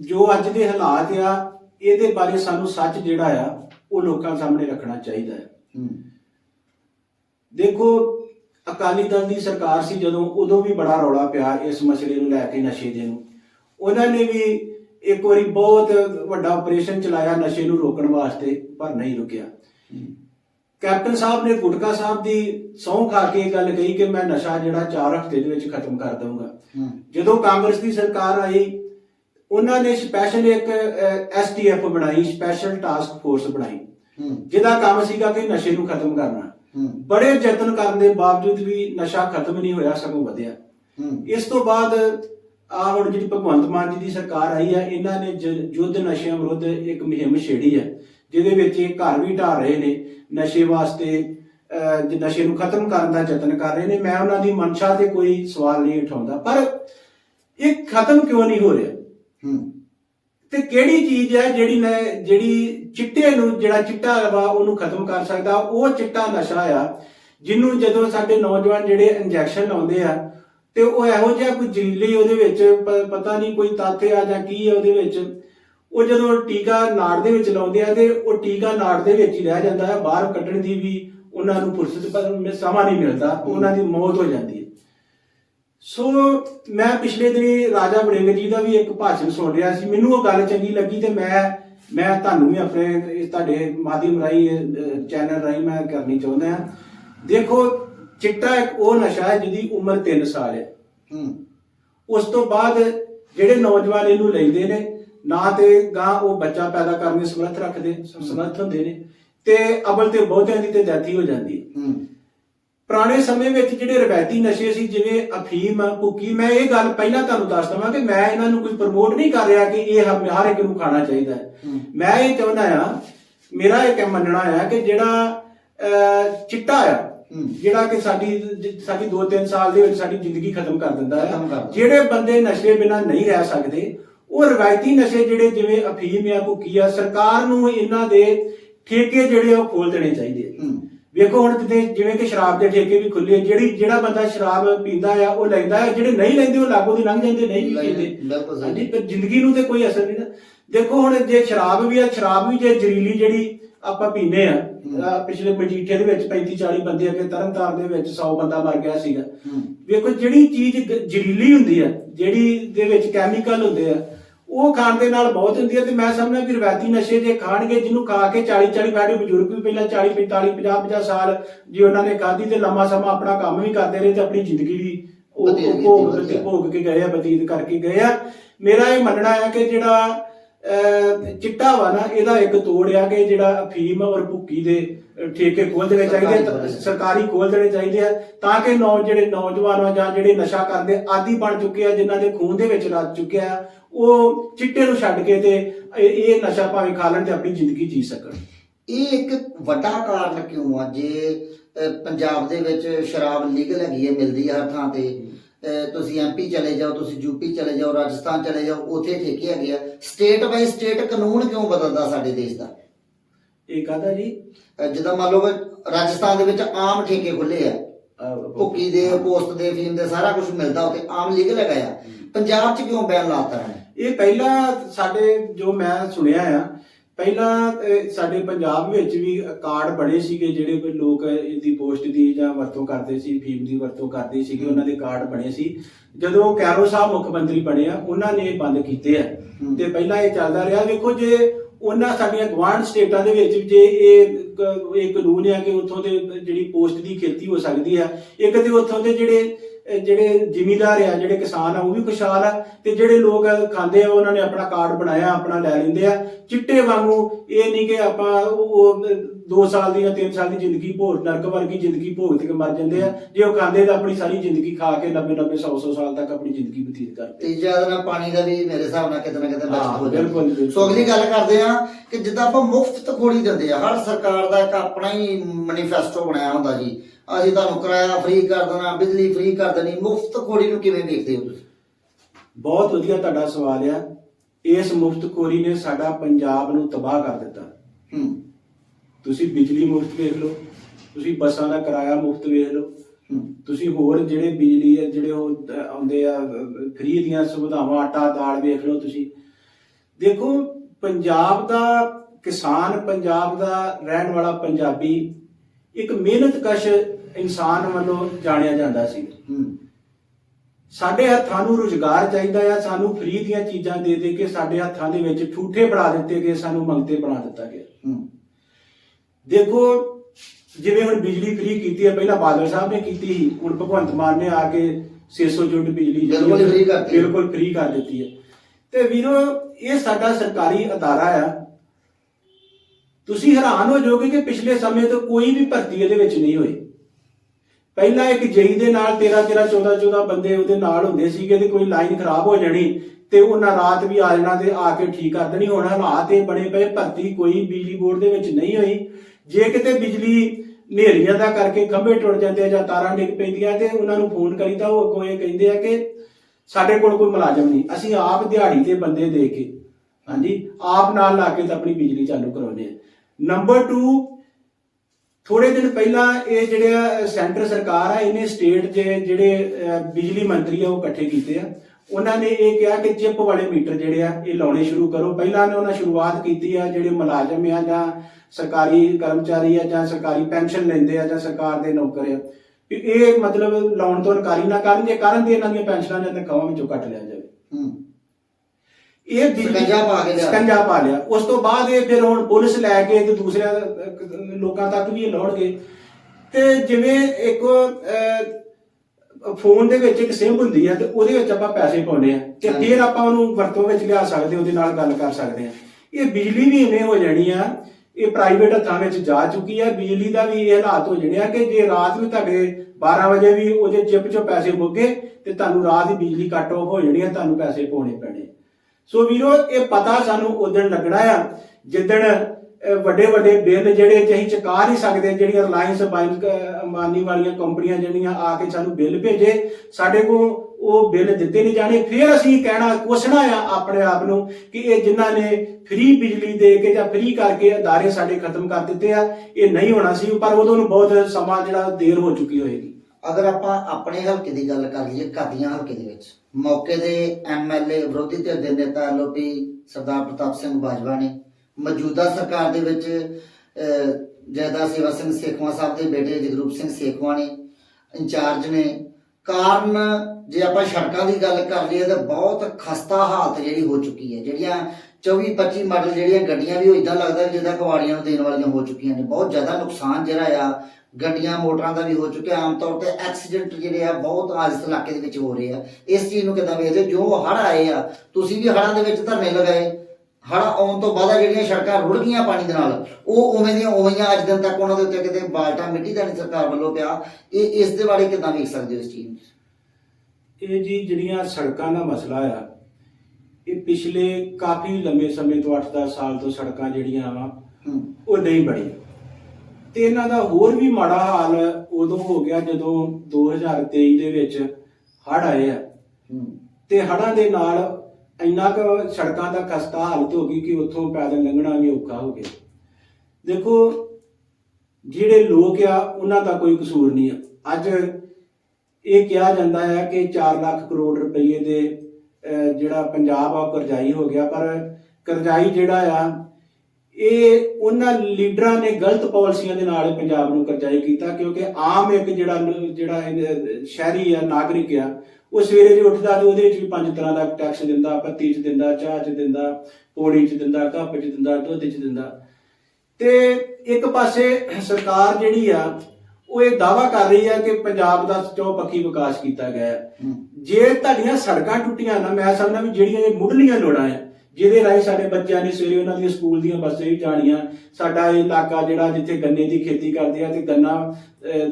ਜੋ ਅੱਜ ਦੇ ਹਾਲਾਤ ਆ ਇਹਦੇ ਬਾਰੇ ਸਾਨੂੰ ਸੱਚ ਜਿਹੜਾ ਆ ਉਹ ਲੋਕਾਂ ਸਾਹਮਣੇ ਰੱਖਣਾ ਚਾਹੀਦਾ ਹੈ। ਹੂੰ। ਦੇਖੋ ਅਕਾਲੀ ਦਲ ਦੀ ਸਰਕਾਰ ਸੀ ਜਦੋਂ ਉਦੋਂ ਵੀ ਬੜਾ ਰੌਲਾ ਪਿਆ ਇਸ ਮਸਲੇ ਨੂੰ ਲੈ ਕੇ ਨਸ਼ੇ ਦੇ ਨੂੰ। ਉਹਨਾਂ ਨੇ ਵੀ ਇੱਕ ਵਾਰੀ ਬਹੁਤ ਵੱਡਾ ਆਪਰੇਸ਼ਨ ਚਲਾਇਆ ਨਸ਼ੇ ਨੂੰ ਰੋਕਣ ਵਾਸਤੇ ਪਰ ਨਹੀਂ ਰੁਕਿਆ। ਕੈਪਟਨ ਸਾਹਿਬ ਨੇ ਗੁਟਕਾ ਸਾਹਿਬ ਦੀ ਸਹੁੰ ਖਾ ਕੇ ਇਹ ਗੱਲ ਕਹੀ ਕਿ ਮੈਂ ਨਸ਼ਾ ਜਿਹੜਾ 4 ਹਫ਼ਤੇ ਦੇ ਵਿੱਚ ਖਤਮ ਕਰ ਦਊਂਗਾ। ਜਦੋਂ ਕਾਂਗਰਸ ਦੀ ਸਰਕਾਰ ਆਈ ਉਹਨਾਂ ਨੇ ਸਪੈਸ਼ਲ ਇੱਕ ਐਸਟੀਐਫ ਬਣਾਈ ਸਪੈਸ਼ਲ ਟਾਸਕ ਫੋਰਸ ਬਣਾਈ। ਜਿਹਦਾ ਕੰਮ ਸੀਗਾ ਕਿ ਨਸ਼ੇ ਨੂੰ ਖਤਮ ਕਰਨਾ। ਬੜੇ ਯਤਨ ਕਰਨ ਦੇ ਬਾਵਜੂਦ ਵੀ ਨਸ਼ਾ ਖਤਮ ਨਹੀਂ ਹੋਇਆ ਸਗੋਂ ਵਧਿਆ। ਇਸ ਤੋਂ ਬਾਅਦ ਆ ਹੁਣ ਜਿਹੜੀ ਭਗਵੰਤ ਮਾਨ ਜੀ ਦੀ ਸਰਕਾਰ ਆਈ ਹੈ ਇਹਨਾਂ ਨੇ ਯੁੱਧ ਨਸ਼ਿਆਂ ਵਿਰੁੱਧ ਇੱਕ ਮੁਹਿੰਮ ਛੇੜੀ ਹੈ ਜਿਹਦੇ ਵਿੱਚ ਇਹ ਘਰ ਵੀ ਢਾ ਰਹੇ ਨੇ ਨਸ਼ੇ ਵਾਸਤੇ ਨਸ਼ੇ ਨੂੰ ਖਤਮ ਕਰਨ ਦਾ ਯਤਨ ਕਰ ਰਹੇ ਨੇ। ਮੈਂ ਉਹਨਾਂ ਦੀ ਮਨਸ਼ਾ ਤੇ ਕੋਈ ਸਵਾਲ ਨਹੀਂ ਉਠਾਉਂਦਾ। ਪਰ ਇਹ ਖਤਮ ਕਿਉਂ ਨਹੀਂ ਹੋ ਰਿਹਾ? ਹੂੰ। ਤੇ ਕਿਹੜੀ ਚੀਜ਼ ਹੈ ਜਿਹੜੀ ਨੇ ਜਿਹੜੀ ਚਿੱਟੇ ਨੂੰ ਜਿਹੜਾ ਚਿੱਟਾ ਵਾ ਉਹਨੂੰ ਖਤਮ ਕਰ ਸਕਦਾ? ਉਹ ਚਿੱਟਾ ਨਸ਼ਾ ਆ ਜਿਹਨੂੰ ਜਦੋਂ ਸਾਡੇ ਨੌਜਵਾਨ ਜਿਹੜੇ ਇੰਜੈਕਸ਼ਨ ਲਾਉਂਦੇ ਆ ਤੇ ਉਹ ਇਹੋ ਜਿਹਾ ਕੋਈ ਜ਼ਹਿਰੀਲੀ ਉਹਦੇ ਵਿੱਚ, ਪ- ਪਤਾ ਨਹੀਂ ਕੋਈ ਤੱਤ ਆ ਜਾਂ ਕੀ ਆ ਉਹਦੇ ਵਿੱਚ। ਉਹ ਜਦੋਂ ਟੀਕਾ ਨਾੜ ਦੇ ਵਿੱਚ ਲਾਉਂਦੇ ਆ ਤੇ ਉਹ ਟੀਕਾ ਨਾੜ ਦੇ ਵਿੱਚ ਹੀ ਰਹਿ ਜਾਂਦਾ ਹੈ, ਬਾਹਰ ਕੱਢਣ ਦੀ ਵੀ ਉਹਨਾਂ ਨੂੰ ਫੁਰਸਤ ਪਰ ਮੇ- ਸਮਾਂ ਨਹੀਂ ਮਿਲਦਾ, ਉਹਨਾਂ ਦੀ ਮੌਤ ਹੋ ਜਾਂਦੀ ਹੈ। ਸੋ ਮੈਂ ਪਿਛਲੇ ਦਿਨੀ ਰਾਜਾ ਵੜਿੰਗ ਜੀ ਦਾ ਵੀ ਇੱਕ ਭਾਸ਼ਣ ਸੁਣ ਰਿਹਾ ਸੀ। ਮੈਨੂੰ ਉਹ ਗੱਲ ਚੰਗੀ ਲੱਗੀ ਤੇ ਮੈਂ ਮੈਂ ਤੁਹਾਨੂੰ ਵੀ ਆਪਣੇ ਇਸ ਤੁਹਾਡੇ ਮਾਧਿਅਮ ਰਾਹੀਂ ਚੈਨਲ ਰਾਹੀਂ ਮੈਂ ਕਰਨੀ ਚਾਹੁੰਦਾ ਹਾਂ। ਦੇਖੋ ਚਿੱਟਾ ਇੱਕ ਉਹ ਨਸ਼ਾ ਹੈ ਜਿਹਦੀ ਉਮਰ 3 ਸਾਲ ਹੈ। ਹੂੰ। ਉਸ ਤੋਂ ਬਾਅਦ ਜਿਹੜੇ ਨੌਜਵਾਨ ਇਹਨੂੰ ਲੈਂਦੇ ਨੇ ਨਾ ਤੇ ਗਾਂ ਉਹ ਬੱਚਾ ਪੈਦਾ ਕਰਨ ਦੇ ਸਮਰੱਥ ਰੱਖਦੇ ਸਮਰੱਥ ਹੁੰਦੇ ਨੇ ਤੇ ਅਵਲ ਤੇ ਬਹੁਤਿਆਂ ਦੀ ਤੇ death ਹੀ ਜਾਂਦੀ ਹੈ। ਪੁਰਾਣੇ ਸਮੇਂ ਵਿੱਚ ਜਿਹੜੇ ਰਵਾਇਤੀ ਨਸ਼ੇ ਸੀ ਜਿਵੇਂ ਅਫੀਮ ਭੁੱਕੀ ਮੈਂ ਇਹ ਗੱਲ ਪਹਿਲਾਂ ਤੁਹਾਨੂੰ ਦੱਸ ਦਵਾਂ ਕਿ ਮੈਂ ਇਹਨਾਂ ਨੂੰ ਕੋਈ ਪ੍ਰਮੋਟ ਨਹੀਂ ਕਰ ਰਿਹਾ ਕਿ ਇਹ ਹਰ ਇੱਕ ਨੂੰ ਖਾਣਾ ਚਾਹੀਦਾ ਹੈ। ਮੈਂ ਇਹ ਚਾਹੁੰਦਾ ਆ ਮੇਰਾ ਇਹ ਮੰਨਣਾ ਆ ਕਿ ਜਿਹੜਾ ਚਿੱਟਾ ਆ। ਜਿਹੜਾ ਕਿ ਸਾਡੀ ਸਾਡੀ 2-3 ਸਾਲ ਦੇ ਵਿੱਚ ਸਾਡੀ ਜ਼ਿੰਦਗੀ ਖਤਮ ਕਰ ਦਿੰਦਾ ਹੈ। ਜਿਹੜੇ ਬੰਦੇ ਨਸ਼ੇ ਬਿਨਾਂ ਨਹੀਂ ਰਹਿ ਸਕਦੇ ਉਹ ਰਵਾਇਤੀ ਨਸ਼ੇ ਜਿਹੜੇ ਜਿਵੇਂ ਅਫੀਮ ਆ ਭੁੱਕੀ ਆ ਸਰਕਾਰ ਨੂੰ ਇਹਨਾਂ ਦੇ ਠੇਕੇ ਜਿਹੜੇ ਉਹ ਖੋਲ ਦੇਣੇ ਚਾਹੀਦੇ ਵੇਖੋ ਹੁਣ ਕਿਤੇ ਜਿਵੇਂ ਕਿ ਸ਼ਰਾਬ ਦੇ ਠੇਕੇ ਵੀ ਖੁੱਲੇ ਜਿਹੜੀ ਜਿਹੜਾ ਬੰਦਾ ਸ਼ਰਾਬ ਪੀਂਦਾ ਆ ਉਹ ਲੈਂਦਾ ਹੈ ਜਿਹੜੇ ਨਹੀਂ ਲੈਂਦੇ ਉਹ ਲਾਗੋ ਦੀ ਲੰਘ ਜਾਂਦੇ ਨਹੀਂ ਵੀ ਪੀਂਦੇ। ਹਾਂਜੀ ਪਰ ਜ਼ਿੰਦਗੀ ਨੂੰ ਤੇ ਕੋਈ ਅਸਰ ਨਹੀਂ ਨਾ। ਦੇਖੋ ਹੁਣ ਜੇ ਸ਼ਰਾਬ ਵੀ ਆ ਸ਼ਰਾਬ ਵੀ ਜੇ ਜ਼ਰੀਲੀ ਜਿਹੜੀ ਆਪਾਂ ਪੀਨੇ ਆ ਆਹ ਪਿਛਲੇ ਮਜੀਠੇ ਦੇ ਵਿੱਚ 35 40 ਬੰਦੇ ਅੱਗੇ ਤਰਨਤਾਰਨ ਦੇ ਵਿੱਚ 100 ਬੰਦਾ ਮਰ ਗਿਆ ਸੀਗਾ। ਹੂੰ। ਵੇਖੋ ਜਿਹੜੀ ਚੀਜ਼ ਗ- ਜ਼ਹਿਰੀਲੀ ਹੁੰਦੀ ਆ ਜਿਹੜੀ ਦੇ ਵਿੱਚ ਕੈਮੀਕਲ ਹੁੰਦੇ ਆ ਉਹ ਖਾਣ ਦੇ ਨਾਲ ਬਹੁਤ ਹੁੰਦੀ ਹੈ ਤੇ ਮੈਂ ਸਮਝਦਾ ਕਿ ਰਵਾਇਤੀ ਨਸ਼ੇ ਜੇ ਖਾਣਗੇ ਜਿਹਨੂੰ ਖਾ ਕੇ 40 40 ਸਾਡੇ ਬਜ਼ੁਰਗ ਵੀ ਪਹਿਲਾਂ 40 45 50 50 ਸਾਲ ਜੇ ਉਹਨਾਂ ਨੇ ਖਾਧੀ ਤੇ ਲੰਮਾ ਸਮਾਂ ਆਪਣਾ ਕੰਮ ਵੀ ਕਰਦੇ ਰਹੇ ਤੇ ਆਪਣੀ ਜ਼ਿੰਦਗੀ ਵੀ ਉਹ ਕੀਤੀ, ਭੋਗ ਵਧੀਆ। ਭੋਗ ਕੇ ਗਏ ਆ ਬਤੀਤ ਕਰਕੇ ਗਏ ਆ। ਮੇਰਾ ਇਹ ਮੰਨਣਾ ਹੈ ਕਿ ਜਿਹੜਾ ਅਹ, ਚਿੱਟਾ ਵਾ ਨਾ ਇਹਦਾ ਇੱਕ ਤੋੜ ਆ ਕਿ ਜਿਹੜਾ ਅਫੀਮ ਔਰ ਭੁੱਕੀ ਦੇ ਠੇਕੇ ਖੋਲ ਦੇਣੇ ਚਾਹੀਦੇ ਸਰਕਾਰੀ ਆ। ਸਰਕਾਰੀ ਖੋਲ ਦੇਣੇ ਚਾਹੀਦੇ ਆ ਤਾਂ ਕਿ ਨੌ ਜਿਹੜੇ ਨੌਜਵਾਨ ਆ ਜਾਂ ਜਿਹੜੇ ਨਸ਼ਾ ਕਰਦੇ ਆਦੀ ਬਣ ਚੁੱਕੇ ਆ ਜਿਨ੍ਹਾਂ ਦੇ ਖੂਨ ਦੇ ਵਿੱਚ ਰਚ ਚੁੱਕਿਆ ਆ ਉਹ ਚਿੱਟੇ ਨੂੰ ਛੱਡ ਕੇ ਤੇ ਇਹ ਨਸ਼ਾ ਭਾਵੇਂ ਖਾ ਲੈਣ ਤੇ ਆਪਣੀ ਜ਼ਿੰਦਗੀ ਜੀ ਸਕਣ ਇਹ ਇੱਕ ਵੱਡਾ ਕਾਰਨ ਕਿਉਂ ਆ ਜੇ ਪੰਜਾਬ ਦੇ ਵਿੱਚ ਸ਼ਰਾਬ ਲੀਗਲ ਹੈਗੀ ਹੈ ਮਿਲਦੀ ਹੈ ਹਰ ਥਾਂ ਤੇ ਤੁਸੀਂ ਐਮਪੀ ਚਲੇ ਜਾਓ ਤੁਸੀਂ ਯੂਪੀ ਚਲੇ ਜਾਓ ਰਾਜਸਥਾਨ ਚਲੇ ਜਾਓ ਉੱਥੇ ਠੇਕੇ ਹੈਗੇ ਆ ਸਟੇਟ ਬਾਈ ਸਟੇਟ ਕਾਨੂੰਨ ਕਿਉਂ ਬਦਲਦਾ ਸਾਡੇ ਦੇਸ਼ ਦਾ? ਇਹ ਕਹਦਾ ਜੀ? ਅਹ, ਜਿੱਦਾਂ ਮੰਨ ਲਓ ਕਿ ਰਾਜਸਥਾਨ ਦੇ ਵਿੱਚ ਆਮ ਠੇਕੇ ਖੁੱਲੇ ਆ। ਅਹ, ਭੁੱਕੀ ਦੇ ਪੋਸਟ ਦੇ ਫੀਮ ਦੇ ਸਾਰਾ ਕੁਝ ਮਿਲਦਾ ਉੱਥੇ ਆਮ ਲੀਗਲ ਹੈਗਾ ਆ। ਪੰਜਾਬ 'ਚ ਕਿਉਂ ਬੈਨ ਲਾਤਾ ਹੈ ਇਹ ਪਹਿਲਾਂ ਸਾਡੇ ਜੋ ਮੈਂ ਸੁਣਿਆ ਆ ਪਹਿਲਾਂ ਸਾਡੇ ਪੰਜਾਬ ਵਿੱਚ ਵੀ ਕਾਰਡ ਬਣੇ ਸੀਗੇ ਜਿਹੜੇ ਵੀ ਲੋਕ ਇਹਦੀ ਪੋਸਟ ਦੀ ਜਾਂ ਵਰਤੋਂ ਕਰਦੇ ਸੀ ਫੀਮ ਦੀ ਵਰਤੋਂ ਕਰਦੇ ਸੀਗੇ ਉਹਨਾਂ ਦੇ ਕਾਰਡ ਬਣੇ ਸੀ। ਜਦੋਂ ਕੈਰੋ ਸਾਹਿਬ ਮੁੱਖ ਮੰਤਰੀ ਬਣੇ ਆ ਉਹਨਾਂ ਨੇ ਬੰਦ ਕੀਤੇ ਆ। ਹੂੰ। ਤੇ ਪਹਿਲਾਂ ਇਹ ਚੱਲਦਾ ਰਿਹਾ। ਵੇਖੋ ਜੇ ਉਹਨਾਂ ਸਾਡੀਆਂ ਗਵਾਂਢ ਸਟੇਟਾਂ ਦੇ ਵਿੱਚ ਜੇ ਇਹ ਇਹ ਕਾਨੂੰਨ ਆ ਕਿ ਉੱਥੋਂ ਦੇ ਜਿਹੜੀ ਪੋਸਟ ਦੀ ਖੇਤੀ ਹੋ ਸਕਦੀ ਆ ਇੱਕ ਤੇ ਉੱਥੋਂ ਦੇ ਜਿਹੜੇ ਜਿਹੜੇ ਜ਼ਿਮੀਂਦਾਰ ਆ ਜਿਹੜੇ ਕਿਸਾਨ ਆ ਉਹ ਵੀ ਖੁਸ਼ਹਾਲ ਆ ਤੇ ਜਿਹੜੇ ਲੋਕ ਖਾਂਦੇ ਆ ਉਹਨਾਂ ਨੇ ਆਪਣਾ ਕਾਰਡ ਬਣਾਇਆ ਆਪਣਾ ਲੈ ਲੈਂਦੇ ਆ। ਚਿੱਟੇ ਵਾਂਗੂ ਇਹ ਨਹੀਂ ਕਿ ਆਪਾਂ ਉਹ 2 ਸਾਲ ਦੀ ਜਾਂ 3 ਸਾਲ ਦੀ ਜ਼ਿੰਦਗੀ ਭੋਗ ਨਰਕ ਵਰਗੀ ਜ਼ਿੰਦਗੀ ਭੋਗਤ ਕੇ ਮਰ ਜਾਂਦੇ ਆ। ਜੇ ਉਹ ਖਾਂਦੇ ਤਾਂ ਆਪਣੀ ਸਾਰੀ ਜ਼ਿੰਦਗੀ ਖਾ ਕੇ 90 90 100 100 ਸਾਲ ਤੱਕ ਆਪਣੀ ਜ਼ਿੰਦਗੀ ਬਤੀਤ ਕਰਦੇ ਤੀਜਾ ਨਾਲ ਪਾਣੀ ਦਾ ਵੀ ਮੇਰੇ ਹਿਸਾਬ ਨਾਲ ਕਿਤੇ ਨਾ ਕਿਤੇ ਬਚਤ ਹਾਂ, ਜਾਂਦੀ। ਸੋ ਅਗਲੀ ਗੱਲ ਕਰਦੇ ਆ ਕਿ ਜਿੱਦਾਂ ਆਪਾਂ ਮੁਫਤ ਤਖੋੜੀ ਦਿੰਦੇ ਆ ਹਰ ਸਰਕਾਰ ਦਾ ਇੱਕ ਆਪਣਾ ਹੀ ਮੈਨੀਫੈਸਟੋ ਬਣਾਇਆ ਹੁੰਦਾ ਜੀ। ਅਸੀਂ ਤੁਹਾਨੂੰ ਕਿਰਾਇਆ ਫ੍ਰੀ ਕਰ ਦੇਣਾ ਬਿਜਲੀ ਫ੍ਰੀ ਕਰ ਦੇਣੀ ਮੁਫਤ ਤਖੋੜੀ ਨੂੰ ਕਿਵੇਂ ਵੇਖਦੇ ਹੋ ਤੁਸੀਂ? ਬਹੁਤ ਵਧੀਆ ਤੁਹਾਡਾ ਸਵਾਲ ਆ। ਇਸ ਮੁਫਤਖੋਰੀ ਨੇ ਸਾਡਾ ਪੰਜਾਬ ਨੂੰ ਤਬਾਹ ਕਰ ਦਿੱਤਾ। ਹੂੰ। ਤੁਸੀਂ ਬਿਜਲੀ ਮੁਫਤ ਵੇਖ ਲਓ ਤੁਸੀਂ ਬੱਸਾਂ ਦਾ ਕਿਰਾਇਆ ਮੁਫਤ ਵੇਖ ਲਓ। ਤੁਸੀਂ ਹੋਰ ਜਿਹੜੇ ਬਿਜਲੀ ਆ ਜਿਹੜੇ ਉਹ ਆਉਂਦੇ ਆ ਫ੍ਰੀ ਦੀਆਂ ਸੁਵਿਧਾਵਾਂ ਆਟਾ ਦਾਲ ਵੇਖ ਲਓ ਤੁਸੀਂ। ਦੇਖੋ ਪੰਜਾਬ ਦਾ ਕਿਸਾਨ ਪੰਜਾਬ ਦਾ ਰਹਿਣ ਵਾਲਾ ਪੰਜਾਬੀ ਇੱਕ ਮਿਹਨਤਕਸ਼ ਇਨਸਾਨ ਵੱਲੋਂ ਜਾਣਿਆ ਜਾਂਦਾ ਸੀ। ਸਾਡੇ ਹੱਥਾਂ ਨੂੰ ਰੁਜ਼ਗਾਰ ਚਾਹੀਦਾ ਆ ਸਾਨੂੰ ਫ੍ਰੀ ਦੀਆਂ ਚੀਜ਼ਾਂ ਦੇ ਦੇ ਕੇ ਸਾਡੇ ਹੱਥਾਂ ਦੇ ਵਿੱਚ ਠੂਠੇ ਬਣਾ ਦਿੱਤੇ ਗਏ ਸਾਨੂੰ ਮੰਗਤੇ ਬਣਾ ਦਿੱਤਾ ਗਿਆ। ਦੇਖੋ ਜਿਵੇਂ ਹੁਣ ਬਿਜਲੀ ਫ੍ਰੀ ਕੀਤੀ ਹੈ ਪਹਿਲਾਂ ਬਾਦਲ ਸਾਹਿਬ ਨੇ ਕੀਤੀ ਸੀ ਹੁਣ ਭਗਵੰਤ ਮਾਨ ਨੇ ਆ ਕੇ 600 ਯੂਨਿਟ ਬਿਜਲੀ ਜਿਹੜੀ। ਬਿਲਕੁਲ ਫ੍ਰੀ ਕਰ ਦਿੱਤੀ। ਹੈ ਤੇ ਵੀਰੋ ਇਹ ਸਾਡਾ ਸਰਕਾਰੀ ਅਦਾਰਾ ਆ। ਤੁਸੀਂ ਹੈਰਾਨ ਹੋ ਜਾਓਗੇ ਕਿ ਪਿਛਲੇ ਸਮੇਂ ਤੋਂ ਕੋਈ ਵੀ ਭਰਤੀ ਇਹਦੇ ਵਿੱਚ ਨਹੀਂ ਹੋਈ ਪਹਿਲਾਂ ਇੱਕ ਜਈ ਦੇ ਨਾਲ 13 13 14 14 ਬੰਦੇ ਉਹਦੇ ਨਾਲ ਹੁੰਦੇ ਸੀਗੇ ਤੇ ਕੋਈ ਲਾਈਨ ਖਰਾਬ ਹੋ ਜਾਣੀ ਤੇ ਉਹਨਾਂ ਰਾਤ ਵੀ ਆ ਜਾਣਾ ਤੇ ਆ ਕੇ ਠੀਕ ਕਰ ਦੇਣੀ। ਹੁਣ ਹਾਲਾਤ ਇਹ ਬਣੇ ਪਏ, ਭਰਤੀ ਕੋਈ ਬਿਜਲੀ ਬੋਰਡ ਦੇ ਵਿੱਚ ਨਹੀਂ ਹੋਈ। ਜੇ ਕਿਤੇ ਬਿਜਲੀ ਹਨੇਰੀਆਂ ਦਾ ਕਰਕੇ ਖੰਭੇ ਟੁੱਟ ਜਾਂਦੇ ਆ ਜਾਂ ਤਾਰਾਂ ਡਿੱਗ ਪੈਂਦੀਆਂ ਤੇ ਉਹਨਾਂ ਨੂੰ ਫੋਨ ਕਰੀਦਾ ਉਹ ਅੱਗੋਂ ਇਹ ਕਹਿੰਦੇ ਆ ਕਿ ਸਾਡੇ ਕੋਲ ਕੋਈ ਮੁਲਾਜ਼ਮ ਨਹੀਂ। ਅਸੀਂ ਆਪ ਦਿਹਾੜੀ ਤੇ ਬੰਦੇ ਦੇ ਕੇ, ਹਾਂਜੀ, ਆਪ ਨਾਲ ਲਾ ਕੇ ਤਾਂ ਆਪਣੀ ਬਿਜਲੀ ਚਾਲੂ ਕਰਾਉਂਦੇ ਆ। ਨੰਬਰ 2 ਥੋੜੇ ਦਿਨ ਪਹਿਲਾਂ ਇਹ ਜਿਹੜੇ ਸੈਂਟਰ ਸਰਕਾਰ ਆ, ਇਹਨੇ ਸਟੇਟ ਦੇ ਜਿਹੜੇ ਬਿਜਲੀ ਮੰਤਰੀ ਆ, ਉਹ ਇਕੱਠੇ ਕੀਤੇ ਆ। ਉਹਨਾਂ ਨੇ ਇਹ ਕਿਹਾ ਕਿ ਚਿਪ ਵਾਲੇ ਮੀਟਰ ਜਿਹੜੇ ਆ, ਇਹ ਲਾਉਣੇ ਸ਼ੁਰੂ ਕਰੋ। ਪਹਿਲਾਂ ਨੇ ਉਹਨਾਂ ਸ਼ੁਰੂਆਤ ਕੀਤੀ ਆ, ਜਿਹੜੇ ਮੁਲਾਜ਼ਮ ਆ ਜਾਂ ਸਰਕਾਰੀ ਕਰਮਚਾਰੀ ਆ ਜਾਂ ਸਰਕਾਰੀ ਪੈਨਸ਼ਨ ਲੈਂਦੇ ਆ ਜਾਂ ਸਰਕਾਰ ਦੇ ਨੌਕਰ ਆ ਇਹ ਮਤਲਬ ਲਾਉਣ ਤੋਂ ਇਨਕਾਰੀ ਨਾ ਕਰਨ, ਜੇ ਕਰਨ ਦੀ ਇਹਨਾਂ ਦੀਆਂ ਪੈਨਸ਼ਨਾਂ ਜਾਂ ਤਨਖਾਹਾਂ ਵਿੱਚੋਂ ਕੱਟ ਲਿਆ ਜਾਵੇ। ਹੂੰ। ਇਹ ਬਿਜਲੀ- ਸਕੰਜਾ ਪਾ ਕੇ ਲਿਆ। ਸਕੰਜਾ ਪਾ ਲਿਆ। ਉਸ ਤੋਂ ਬਾਅਦ ਇਹ ਫਿਰ ਹੁਣ ਪੁਲਿਸ ਲੈ ਕੇ ਤੇ ਦੂਸਰੇ ਅਹ, ਲੋਕਾਂ ਤੱਕ ਵੀ ਇਹ ਲਾਉਣਗੇ। ਤੇ ਜਿਵੇਂ ਇੱਕ ਅਹ, ਫੋਨ ਦੇ ਵਿੱਚ ਇੱਕ ਸਿਮ ਹੁੰਦੀ ਆ ਤੇ ਉਹਦੇ ਵਿੱਚ ਆਪਾਂ ਪੈਸੇ ਪਾਉਂਦੇ ਆ। ਤੇ ਹਾਂਜੀ। ਫਿਰ ਆਪਾਂ ਉਹਨੂੰ ਵਰਤੋਂ ਵਿੱਚ ਲਿਆ ਸਕਦੇ ਉਹਦੇ ਨਾਲ ਗੱਲ ਕਰ ਸਕਦੇ ਆ। ਇਹ ਬਿਜਲੀ ਵੀ ਇਵੇਂ ਹੋ ਜਾਣੀ ਆ ਇਹ ਪ੍ਰਾਈਵੇਟ ਹੱਥਾਂ ਵਿੱਚ ਜਾ ਚੁੱਕੀ ਆ। ਬਿਜਲੀ ਦਾ ਵੀ ਇਹ ਹਾਲਾਤ ਹੋ ਜਾਣੇ ਆ ਕਿ ਜੇ ਰਾਤ ਨੂੰ ਤੁਹਾਡੇ 12 ਵਜੇ ਵੀ ਉਹਦੇ ਚਿਪ ਚੋਂ ਪੈਸੇ ਮੁੱਕੇ ਤੇ ਤੁਹਾਨੂੰ ਰਾਤ ਦੀ ਬਿਜਲੀ ਕੱਟ ਆਫ ਹੋ ਜਾਣੀ ਆ ਤੁਹਾਨੂੰ ਪੈਸੇ ਪਾਉਣੇ ਪੈਣੇ ਸੋ ਵੀਰੋ, ਇਹ ਪਤਾ ਸਾਨੂੰ ਉਦੋਂ ਲੱਗਣਾ ਆ ਜਿੱਦਣ ਵੱਡੇ ਵੱਡੇ ਬਿੱਲ ਜਿਹੜੇ ਕਿ ਅਸੀਂ ਚੁਕਾ ਨਹੀਂ ਸਕਦੇ, ਜਿਹੜੀਆਂ ਰਿਲਾਇੰਸ ਬੈਂਕ ਅੰਬਾਨੀ ਵਾਲੀਆਂ ਕੰਪਨੀਆਂ ਜਿਹੜੀਆਂ ਆ ਕੇ ਸਾਨੂੰ ਬਿੱਲ ਭੇਜੇ, ਸਾਡੇ ਕੋਲ ਉਹ ਬਿੱਲ ਦਿੱਤੇ ਨਹੀਂ ਜਾਣੇ। ਫਿਰ ਅਸੀਂ ਕਹਿਣਾ, ਕੋਸਣਾ ਆ ਆਪਣੇ ਆਪ ਨੂੰ ਕਿ ਇਹ ਜਿਨ੍ਹਾਂ ਨੇ ਫ੍ਰੀ ਬਿਜਲੀ ਦੇ ਕੇ ਜਾਂ ਫ੍ਰੀ ਕਰਕੇ ਅਦਾਰੇ ਸਾਡੇ ਖਤਮ ਕਰ ਦਿੱਤੇ ਆ, ਇਹ ਨਹੀਂ ਹੋਣਾ ਸੀ, ਪਰ ਉਦੋਂ ਨੂੰ ਬਹੁਤ ਸਮਾਂ ਜਿਹੜਾ ਦੇਰ ਹੋ ਚੁੱਕੀ ਹੋਏਗੀ। ਅਗਰ ਆਪਾਂ ਆਪਣੇ ਹਲਕੇ ਦੀ ਗੱਲ ਕਰ ਲਈਏ ਕਾਦੀਆਂ ਹਲਕੇ ਦੇ ਵਿੱਚ ਮੌਕੇ ਦੇ ਐਮਐਲਏ ਵਿਰੋਧੀ ਧਿਰ ਦੇ ਨੇਤਾ ਐਲਓਪੀ ਸਰਦਾਰ ਪ੍ਰਤਾਪ ਸਿੰਘ ਬਾਜਵਾ ਨੇ ਮੌਜੂਦਾ ਸਰਕਾਰ ਦੇ ਵਿੱਚ ਅਹ, ਜੈਦਾ ਸੇਵਾ ਸਿੰਘ ਸੇਖਵਾ ਸਾਹਿਬ ਦੇ ਬੇਟੇ ਜਗਰੂਪ ਸਿੰਘ ਸੇਖਵਾ ਨੇ ਇੰਚਾਰਜ ਨੇ। ਕਾਰਨ ਜੇ ਆਪਾਂ ਸੜਕਾਂ ਦੀ ਗੱਲ ਕਰ ਲਈਏ ਤਾਂ ਬਹੁਤ ਖਸਤਾ ਹਾਲਤ ਜਿਹੜੀ ਹੋ ਚੁੱਕੀ ਹੈ। ਜਿਹੜੀਆਂ 24 25 ਮਾਡਲ ਜਿਹੜੀਆਂ ਗੱਡੀਆਂ ਵੀ ਉਹ ਇਦਾਂ ਲੱਗਦਾ ਜਿੱਦਾਂ ਕਵਾੜੀਆਂ ਨੂੰ ਦੇਣ ਵਾਲੀਆਂ ਹੋ ਚੁੱਕੀਆਂ ਨੇ। ਬਹੁਤ ਜ਼ਿਆਦਾ ਨੁਕਸਾਨ ਜਿਹੜਾ ਆ ਗੱਡੀਆਂ ਮੋਟਰਾਂ ਦਾ ਵੀ ਹੋ ਚੁੱਕਿਆ ਆਮ ਤੌਰ ਤੇ ਐਕਸੀਡੈਂਟ ਜਿਹੜੇ ਆ ਬਹੁਤ ਅੱਜ ਇਸ ਇਲਾਕੇ ਦੇ ਵਿੱਚ ਹੋ ਰਹੇ ਆ। ਇਸ ਚੀਜ਼ ਨੂੰ ਕਿੱਦਾਂ ਵੇਖਦੇ? ਜੋ ਹੜ੍ਹ ਆਏ ਆ ਤੁਸੀਂ ਵੀ ਹੜ੍ਹਾਂ ਦੇ ਵਿੱਚ ਧਰਨੇ ਲਗਾਏ। ਹੜ੍ਹ ਆਉਣ ਤੋਂ ਬਾਅਦ ਆ ਜਿਹੜੀਆਂ ਸੜਕਾਂ ਰੁੜ ਗਈਆਂ ਪਾਣੀ ਦੇ ਨਾਲ ਉਹ ਉਵੇਂ ਦੀਆਂ ਉਵੇਂ ਹੀ ਆ, ਅੱਜ ਦਿਨ ਤੱਕ ਉਹਨਾਂ ਦੇ ਉੱਤੇ ਕਿਤੇ ਬਾਲਟਾ ਮਿੱਟੀ ਦਾ ਨਹੀਂ ਸਰਕਾਰ ਵੱਲੋਂ ਪਿਆ। ਇਹ ਇਸ ਦੇ ਬਾਰੇ ਕਿੱਦਾਂ ਵੇਖ ਸਕਦੇ ਹੋ ਇਸ ਚੀਜ਼ ਨੂੰ ਇਹ ਜੀ ਜਿਹੜੀਆਂ ਸੜਕਾਂ ਦਾ ਮਸਲਾ ਆ ਇਹ ਪਿਛਲੇ ਕਾਫੀ ਲੰਬੇ ਸਮੇਂ ਤੋਂ 8-10 ਸਾਲ ਤੋਂ ਸੜਕਾਂ ਜਿਹੜੀਆਂ ਹੂੰ। ਉਹ ਨਹੀਂ ਬਣੀਆਂ ਤੇ ਇਹਨਾਂ ਦਾ ਹੋਰ ਵੀ ਮਾੜਾ ਹਾਲ ਉਦੋਂ ਹੋ ਗਿਆ ਜਦੋਂ 2023 ਦੇ ਵਿੱਚ ਹੜ੍ਹ ਆਏ ਆ। ਤੇ ਹੜ੍ਹਾਂ ਦੇ ਨਾਲ ਇੰਨਾ ਕੁ ਸੜਕਾਂ ਦਾ ਖਸਤਾ ਹਾਲਤ ਹੋ ਗਈ ਕਿ ਉੱਥੋਂ ਪੈਦਲ ਲੰਘਣਾ ਵੀ ਔਖਾ ਹੋ ਗਿਆ। ਦੇਖੋ ਜਿਹੜੇ ਲੋਕ ਆ ਉਹਨਾਂ ਦਾ ਕੋਈ ਕਸੂਰ ਨਹੀਂ ਆ। ਅੱਜ ਇਹ ਕਿਹਾ ਜਾਂਦਾ ਹੈ ਕਿ 4 ਲੱਖ ਕਰੋੜ ਰੁਪਏ ਦੇ ਜਿਹੜਾ ਪੰਜਾਬ ਆ ਕਰਜ਼ਾਈ ਹੋ ਗਿਆ। ਪਰ ਕਰਜ਼ਾਈ ਜਿਹੜਾ ਆ ਇਹ ਉਹਨਾਂ ਲੀਡਰਾਂ ਨੇ ਗਲਤ ਪਾਲਿਸੀਆਂ ਦੇ ਨਾਲ ਪੰਜਾਬ ਨੂੰ ਕਰਜ਼ਾਈ ਕੀਤਾ ਕਿਉਂਕਿ ਆਮ ਇੱਕ ਜਿਹੜਾ ਜਿਹੜਾ ਸ਼ਹਿਰੀ ਆ ਨਾਗਰਿਕ ਆ ਉਹ ਸਵੇਰੇ ਜੇ ਉੱਠਦਾ ਤੇ ਉਹਦੇ ਵਿੱਚ ਵੀ ਪੰਜ ਤਰ੍ਹਾਂ ਦਾ ਟੈਕਸ ਦਿੰਦਾ ਪੱਤੀ ਚ ਦਿੰਦਾ ਚਾਹ ਚ ਦਿੰਦਾ ਪੌੜੀ ਚ ਦਿੰਦਾ ਕੱਪ ਚ ਦਿੰਦਾ ਦੁੱਧ ਚ ਦਿੰਦਾ ਤੇ ਇੱਕ ਪਾਸੇ ਸਰਕਾਰ ਜਿਹੜੀ ਆ ਉਹ ਇਹ ਦਾਵਾ ਕਰ ਰਹੀ ਹੈ ਕਿ ਪੰਜਾਬ ਦਾ ਚੌਪੱਖੀ ਵਿਕਾਸ ਕੀਤਾ ਗਿਆ। ਜੇ ਤੁਹਾਡੀਆਂ ਸੜਕਾਂ ਟੁੱਟੀਆਂ ਨਾ ਮੈਂ ਸਮਝਦਾ ਵੀ ਜਿਹੜੀਆਂ ਇਹ ਮੁੱਢਲੀਆਂ ਲੋੜਾਂ ਆ ਜਿਹਦੇ ਰਾਹੀਂ ਸਾਡੇ ਬੱਚਿਆਂ ਨੇ ਸਵੇਰੇ ਉਹਨਾਂ ਦੀਆਂ ਸਕੂਲ ਦੀਆਂ ਬੱਸਾਂ ਵੀ ਜਾਣੀਆਂ। ਸਾਡਾ ਇਹ ਇਲਾਕਾ ਜਿਹੜਾ ਜਿੱਥੇ ਗੰਨੇ ਦੀ ਖੇਤੀ ਕਰਦੇ ਆ ਤੇ ਗੰਨਾ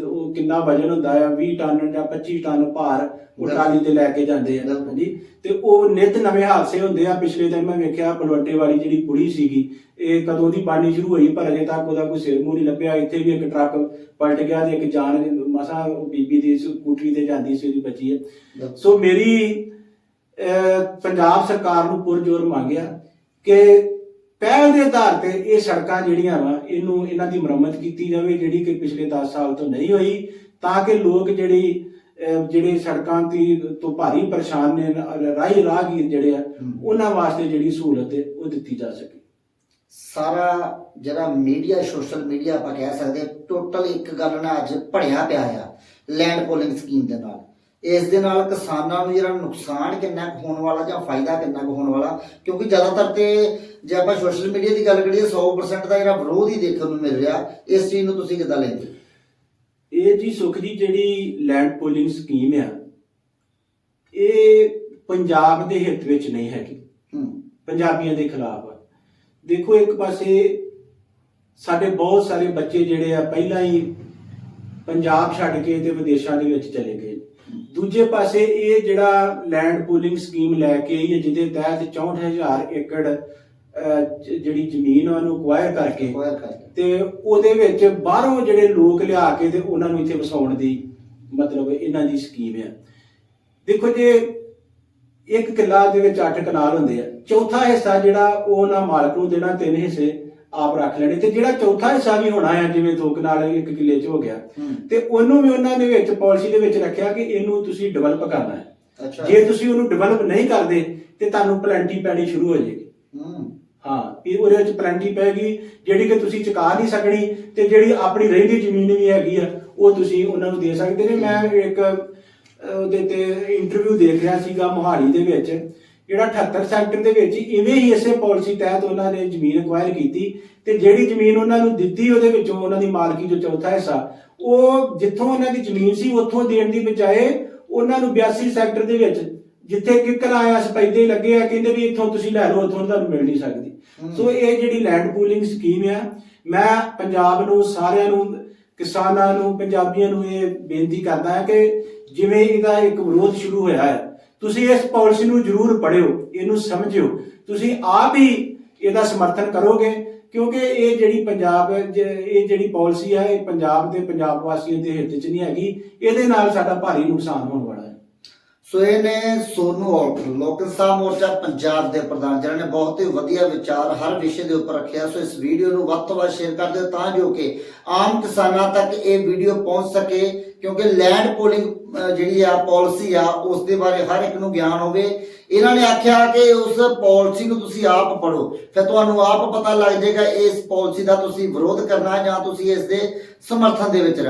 ਉਹ ਕਿੰਨਾ ਵਜਨ ਹੁੰਦਾ ਆ 20 ਟਨ ਜਾਂ 25 ਟਨ ਭਾਰ ਉਹ ਤੇ ਲੈ ਕੇ ਜਾਂਦੇ ਆ। ਹਾਂਜੀ। ਤੇ ਉਹ ਨਿਤ ਨਵੇਂ ਹਾਦਸੇ ਹੁੰਦੇ ਆ। ਪਿਛਲੇ ਦਿਨ ਮੈਂ ਵੇਖਿਆ ਬਲਵੰਟੇ ਵਾਲੀ ਜਿਹੜੀ ਪੁਲੀ ਸੀਗੀ ਇਹ ਕਦੋਂ ਦੀ ਬਾਣੀ ਸ਼ੁਰੂ ਹੋਈ ਪਰ ਅਜੇ ਤੱਕ ਉਹਦਾ ਕੋਈ ਸਿਰ ਮੂੰਹ ਨਹੀਂ ਲੱਭਿਆ। ਇੱਥੇ ਵੀ ਇੱਕ ਟਰੱਕ ਪਲਟ ਗਿਆ ਤੇ ਇੱਕ ਜਾਨ ਮਸਾ ਬੀਬੀ ਦੀ ਸਕੂਟਰੀ ਤੇ ਜਾਂਦੀ ਸੀ ਉਹਦੀ ਬੱਚੀ ਹੈ ਸੋ ਮੇਰੀ ਪੰਜਾਬ ਸਰਕਾਰ ਨੂੰ ਪੁਰਜੋਰ ਮੰਗਿਆ ਕਿ ਪਹਿਲ ਦੇ ਆਧਾਰ ਤੇ ਇਹ ਸੜਕਾਂ ਜਿਹੜੀਆਂ ਵਾ ਇਹਨੂੰ ਇਹਨਾਂ ਦੀ ਮੁਰੰਮਤ ਕੀਤੀ ਜਾਵੇ ਜਿਹੜੀ ਕਿ ਪਿਛਲੇ 10 ਸਾਲ ਤੋਂ ਨਹੀਂ ਹੋਈ ਤਾਂ ਕਿ ਲੋਕ ਜਿਹੜੀ ਜਿਹੜੇ ਸੜਕਾਂ ਦੀ ਤੋਂ ਭਾਰੀ ਪਰੇਸ਼ਾਨ ਨੇ ਰਾਹੀ ਰਾਹਗੀਰ ਜਿਹੜੇ ਆ। ਉਹਨਾਂ ਵਾਸਤੇ ਜਿਹੜੀ ਸਹੂਲਤ ਹੈ ਉਹ ਦਿੱਤੀ ਜਾ ਸਕੇ ਸਾਰਾ ਜਿਹੜਾ ਮੀਡੀਆ ਸੋਸ਼ਲ ਮੀਡੀਆ ਆਪਾਂ ਕਹਿ ਸਕਦੇ ਟੋਟਲ ਇੱਕ ਗੱਲ ਨਾਲ ਅੱਜ ਭੜਿਆ ਪਿਆ ਆ ਲੈਂਡ ਪੋਲਿੰਗ ਸਕੀਮ ਦੇ ਨਾਲ ਇਸ ਦੇ ਨਾਲ ਕਿਸਾਨਾਂ ਨੂੰ ਜਿਹੜਾ ਨੁਕਸਾਨ ਕਿੰਨਾ ਕੁ ਹੋਣ ਵਾਲਾ ਜਾਂ ਫਾਇਦਾ ਕਿੰਨਾ ਕੁ ਹੋਣ ਵਾਲਾ ਕਿਉਂਕਿ ਜ਼ਿਆਦਾਤਰ ਤੇ ਜੇ ਆਪਾਂ ਸੋਸ਼ਲ ਮੀਡੀਆ ਦੀ ਗੱਲ ਕਰੀਏ 100% ਦਾ ਜਿਹੜਾ ਵਿਰੋਧ ਹੀ ਦੇਖਣ ਨੂੰ ਮਿਲ ਰਿਹਾ ਇਸ ਚੀਜ਼ ਨੂੰ ਤੁਸੀਂ ਕਿੱਦਾਂ ਲੈਂਦੇ ਇਹ ਜੀ ਸੁਖ ਜੀ ਜਿਹੜੀ ਲੈਂਡ ਪੋਲਿੰਗ ਸਕੀਮ ਆ ਇਹ ਪੰਜਾਬ ਦੇ ਹਿੱਤ ਵਿੱਚ ਨਹੀਂ ਹੈਗੀ। ਪੰਜਾਬੀਆਂ ਦੇ ਖਿਲਾਫ ਆ। ਦੇਖੋ ਇੱਕ ਪਾਸੇ ਸਾਡੇ ਬਹੁਤ ਸਾਰੇ ਬੱਚੇ ਜਿਹੜੇ ਆ ਪਹਿਲਾਂ ਹੀ ਪੰਜਾਬ ਛੱਡ ਕੇ ਤੇ ਵਿਦੇਸ਼ਾਂ ਦੇ ਵਿੱਚ ਚਲੇ ਗਏ। ਦੂਜੇ ਪਾਸੇ ਇਹ ਜਿਹੜਾ ਲੈਂਡ ਪੂਲਿੰਗ ਸਕੀਮ ਲੈ ਕੇ ਆਈ ਹੈ ਜਿਹਦੇ ਤਹਿਤ 64000 ਏਕੜ ਜਿਹੜੀ ਜ਼ਮੀਨ ਆ ਉਹਨੂੰ ਅਕਵਾਇਰ ਕਰਕੇ ਤੇ ਉਹਦੇ ਵਿੱਚ ਬਾਹਰੋਂ ਜਿਹੜੇ ਲੋਕ ਲਿਆ ਕੇ ਤੇ ਉਹਨਾਂ ਨੂੰ ਇੱਥੇ ਵਸਾਉਣ ਦੀ ਮਤਲਬ ਇਹਨਾਂ ਦੀ ਸਕੀਮ ਆ। ਦੇਖੋ ਜੇ ਇੱਕ ਕਿੱਲਾ ਦੇ ਵਿੱਚ 8 ਕਨਾਲ ਹੁੰਦੇ ਆ ਚੌਥਾ ਹਿੱਸਾ ਜਿਹੜਾ ਉਹ ਉਹਨਾਂ ਮਾਲਕ ਨੂੰ ਦੇਣਾ ਤਿੰਨ ਹਿੱਸੇ। ਆਪ ਰੱਖ ਲੈਣੇ। ਤੇ ਜਿਹੜਾ ਚੌਥਾ ਹਿੱਸਾ ਵੀ ਹੋਣਾ ਆ ਜਿਵੇਂ ਦੋ ਕਨਾਲ ਇੱਕ ਕਿੱਲੇ 'ਚ ਹੋ ਗਿਆ ਹੂੰ। ਤੇ ਉਹਨੂੰ ਵੀ ਉਹਨਾਂ ਦੇ ਵਿੱਚ ਪਾਲਿਸੀ ਦੇ ਵਿੱਚ ਰੱਖਿਆ ਕਿ ਇਹਨੂੰ ਤੁਸੀਂ ਡਿਵੈਲਪ ਕਰਨਾ ਹੈ। ਜੇ ਤੁਸੀਂ ਉਹਨੂੰ ਡਿਵੈਲਪ ਨਹੀਂ ਕਰਦੇ ਤੇ ਤੁਹਾਨੂੰ ਪਲੈਂਟੀ ਪੈਣੀ ਸ਼ੁਰੂ ਹੋ ਜਾਏਗੀ। ਹੂੰ। ਹਾਂ ਇਹ ਉਹਦੇ ਵਿੱਚ ਪਲੈਂਟੀ ਪੈਗੀ ਜਿਹੜੀ ਕਿ ਤੁਸੀਂ ਚੁਕਾ ਨਹੀਂ ਸਕਣੀ ਤੇ ਜਿਹੜੀ ਆਪਣੀ ਰਹਿੰਦੀ ਜ਼ਮੀਨ ਵੀ ਹੈਗੀ ਆ ਉਹ ਤੁਸੀਂ ਉਹਨਾਂ ਨੂੰ ਦੇ ਸਕਦੇ ਨੇ। ਮੈਂ ਇੱਕ ਉਹਦੇ ਤੇ ਇੰਟਰਵਿਊ ਦੇਖ ਰਿਹਾ ਸੀਗਾ ਮੋਹਾਲੀ ਦੇ ਵਿੱਚ। ਜਿਹੜਾ 78 ਸੈਕਟਰ ਦੇ ਵਿੱਚ ਇਵੇਂ ਹੀ ਇਸੇ ਪਾਲਿਸੀ ਤਹਿਤ ਉਹਨਾਂ ਨੇ ਜ਼ਮੀਨ ਅਕਵਾਇਰ ਕੀਤੀ ਤੇ ਜਿਹੜੀ ਜ਼ਮੀਨ ਉਹਨਾਂ ਨੂੰ ਦਿੱਤੀ ਉਹਦੇ ਵਿੱਚੋਂ ਉਹਨਾਂ ਦੀ ਮਾਲਕੀ ਜੋ ਚੌਥਾ ਹਿੱਸਾ ਉਹ ਜਿੱਥੋਂ ਉਹਨਾਂ ਦੀ ਜ਼ਮੀਨ ਸੀ ਉੱਥੋਂ ਦੇਣ ਦੀ ਬਜਾਏ ਉਹਨਾਂ ਨੂੰ 82 ਸੈਕਟਰ ਦੇ ਵਿੱਚ ਜਿੱਥੇ ਕਿੱਕਰ ਆਇਆ ਸਪੈਦੇ ਲੱਗੇ ਆ ਕਹਿੰਦੇ ਵੀ ਇੱਥੋਂ ਤੁਸੀਂ ਲੈ ਲਓ ਉੱਥੋਂ ਤੁਹਾਨੂੰ ਮਿਲ ਨਹੀਂ ਸਕਦੀ। ਸੋ ਇਹ ਜਿਹੜੀ ਲੈਂਡ ਪੂਲਿੰਗ ਸਕੀਮ ਆ ਮੈਂ ਪੰਜਾਬ ਨੂੰ ਸਾਰਿਆਂ ਨੂੰ ਕਿਸਾਨਾਂ ਨੂੰ ਪੰਜਾਬੀਆਂ ਨੂੰ ਇਹ ਬੇਨਤੀ ਕਰਦਾ ਹਾਂ ਕਿ ਜਿਵੇਂ ਇਹਦਾ ਇੱਕ ਵਿਰੋਧ ਸ਼ੁਰੂ ਹੋਇਆ ਹੈ ਤੁਸੀਂ ਇਸ ਪਾਲਿਸੀ ਨੂੰ ਜ਼ਰੂਰ ਪੜ੍ਹਿਓ, ਇਹਨੂੰ ਸਮਝਿਓ। ਤੁਸੀਂ ਆਪ ਹੀ ਇਹਦਾ ਸਮਰਥਨ ਕਰੋਗੇ, ਕਿਉਂਕਿ ਇਹ ਜਿਹੜੀ ਪੰਜਾਬ ਇਹ ਜਿਹੜੀ ਪਾਲਿਸੀ ਹੈ ਇਹ ਪੰਜਾਬ ਦੇ ਪੰਜਾਬ ਵਾਸੀਆਂ ਦੇ ਹਿੱਤ 'ਚ ਨਹੀਂ ਹੈਗੀ। ਇਹਦੇ ਨਾਲ ਸਾਡਾ ਭਾਰੀ ਨੁਕਸਾਨ ਹੋਣ ਵਾਲਾ ਸੋ ਇਹ ਨੇ ਸੋਨੂ ਔਲਖ, ਲੋਕ ਇਨਸਾਫ ਮੋਰਚਾ ਪੰਜਾਬ ਦੇ ਪ੍ਰਧਾਨ ਜਿਹਨਾਂ ਨੇ ਬਹੁਤ ਹੀ ਵਧੀਆ ਵਿਚਾਰ ਹਰ ਵਿਸ਼ੇ ਦੇ ਉੱਪਰ ਰੱਖਿਆ, ਸੋ ਇਸ ਵੀਡੀਓ ਨੂੰ ਵੱਧ ਤੋਂ ਵੱਧ ਸ਼ੇਅਰ ਕਰ ਦਿਓ ਤਾਂ ਜੋ ਕਿ ਆਮ ਕਿਸਾਨਾਂ ਤੱਕ ਇਹ ਵੀਡੀਓ ਪਹੁੰਚ ਸਕੇ, ਕਿਉਂਕਿ ਲੈਂਡ ਪੋਲਿੰਗ ਜਿਹੜੀ ਆ ਪਾਲਿਸੀ ਆ ਉਸ ਦੇ ਬਾਰੇ ਹਰ ਇੱਕ ਨੂੰ ਗਿਆਨ ਹੋਵੇ। ਇਹਨਾਂ ਨੇ ਆਖਿਆ ਕਿ ਉਸ ਪਾਲਿਸੀ ਨੂੰ ਤੁਸੀਂ ਆਪ ਪੜੋ ਫਿਰ ਤੁਹਾਨੂੰ ਆਪ ਪਤਾ ਲੱਗ ਜਾਏਗਾ ਇਸ ਪਾਲਿਸੀ ਦਾ ਤੁਸੀਂ ਵਿਰੋਧ ਕਰਨਾ ਜਾਂ ਤੁਸੀਂ ਇਸ ਦੇ ਸਮਰਥਨ ਦੇ ਵਿੱਚ ਰਹਿਣਾ।